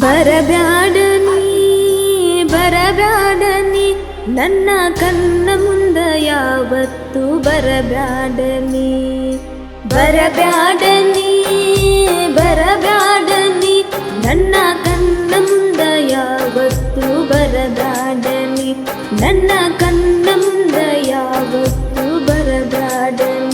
ಬರಬ್ಯಾಡನಿ ಬರಬ್ಯಾಡನಿ, ನನ್ನ ಕಣ್ಣ ಮುಂದ ಯಾವತ್ತು ಬರಬ್ಯಾಡನಿ. ಬರಬ್ಯಾಡನಿ ಬರಬ್ಯಾಡನಿ, ನನ್ನ ಕಣ್ಣ ಮುಂದ ಯಾವತ್ತು ಬರಬ್ಯಾಡನಿ. ನನ್ನ ಕಣ್ಣ ಮುಂದ ಯಾವತ್ತು ಬರಬ್ಯಾಡನಿ.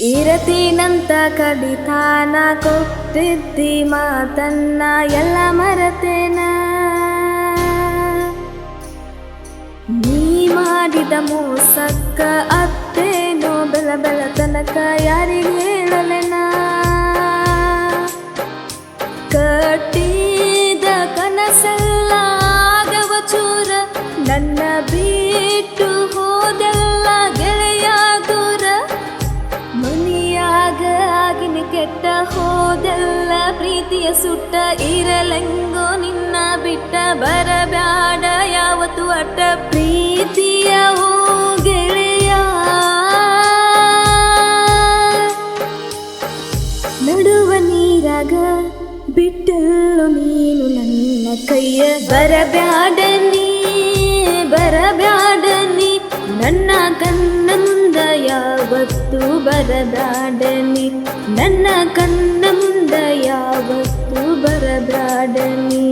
ಇರತೀನಂತ ಕಡಿತಾನ ಕೊಟ್ಟಿದ್ದಿ ಮಾತನ್ನ ಎಲ್ಲ ಮರತೇನ? ನೀ ಮಾಡಿದ ಮೋಸಕ್ಕ ಅತ್ತೇನೋ ಬೆಲ ಬೆಲ ತನಕ ಯಾರಿಗೆ ಹೇಳಲೆನ? ಕಟ್ಟಿದ ಕನಸಲ್ಲಾಗವ ಚೂರ ನನ್ನ ಬಿಟ್ಟು ಸುಟ್ಟ ಇರಲೆಂಗೋ ನಿನ್ನ ಬಿಟ್ಟ ಬರಬ್ಯಾಡ. ಯಾವತ್ತು ಅಟ್ಟ ಪ್ರೀತಿಯ ಗೆಳೆಯ. ನಡುವ ನೀರಾಗ ಬಿಟ್ಟಲ್ಲೋ ನೀನು ನನ್ನ ಕೈಯ. ಬ್ಯಾಡ ನೀ ನನ್ನ ಕಣ್ಣ ಮುಂದ ಯಾವತ್ತು ಬರಬ್ಯಾಡನಿ ನನ್ನ ಕಣ್ಣ ಮುಂದ ಯಾವತ್ತು ಬರಬ್ಯಾಡನಿ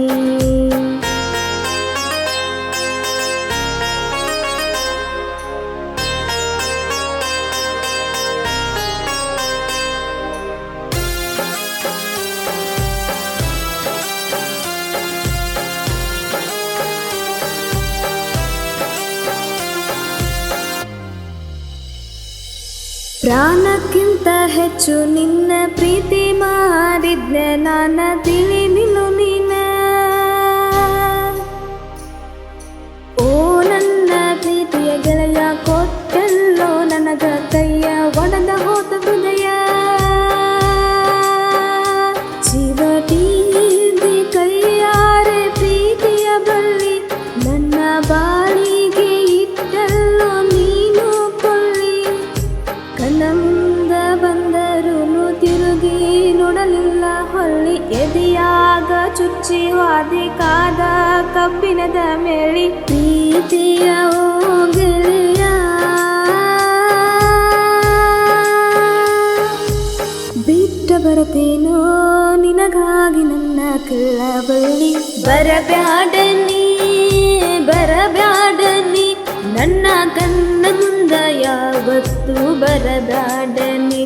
ಪ್ರಾಣಕ್ಕಿಂತ ಹೆಚ್ಚು ನಿನ್ನ ಪ್ರೀತಿ ಮಾಡಿದ್ನೆ. ನಾನ ತಿಳಿ ನಿಲ್ಲು ಎದಿಯಾಗ ಎದೆಯಾಗ ಚುಚ್ಚಿ ವಾದಿ ಕಾದ ಕಬ್ಬಿನದ ಮೇಳಿ. ಪ್ರೀತಿಯ ಗೆಳೆಯ ಬಿಟ್ಟ ಬರತೇನೋ ನಿನಗಾಗಿ ನನ್ನ ಕಳ್ಳಬಳ್ಳಿ ಬರಬ್ಯಾಡನಿ ಬರಬ್ಯಾಡನಿ ನನ್ನ ಮುಂದ ಯಾವತ್ತು ಬರಬ್ಯಾಡನಿ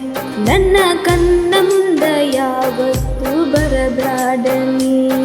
ನನ್ನ ಕಣ್ಣ ಮುಂದ ಯಾವತ್ತು blood and.